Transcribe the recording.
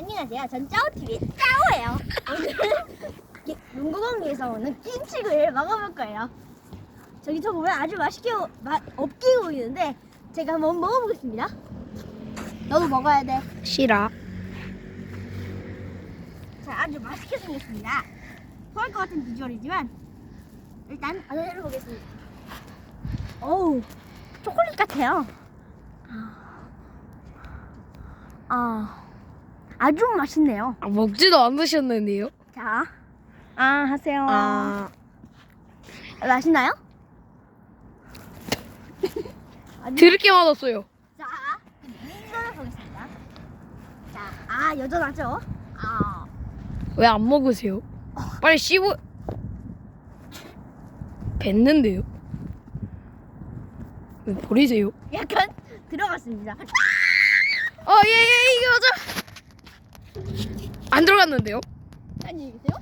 안녕하세요. 전 짜오TV의 짜오예요. 오늘은 이 문구공에서 오는 김치를 먹어볼 거예요. 저기 저 보면 아주 맛있게 오- 마, 없게 보이는데 제가 한번 먹어보겠습니다. 너도 먹어야 돼. 싫어. 자, 아주 맛있게 생겼습니다. 토할 것 같은 비주얼이지만 일단 안을 해보겠습니다. 어우, 초콜릿 같아요. 아, 아주 맛있네요. 아, 먹지도 않으셨는데요? 자, 아 하세요. 아, 맛있나요? 아주- 드럽게 맛없어요. 자, 이거를 보겠습니다. 자, 아 여전하죠? 아, 왜 안 먹으세요? 빨리 씹어. 뱉는데요? 왜 버리세요? 약간 들어갔습니다. 어, 예. 안 들어갔는데요? 안녕히 계세요.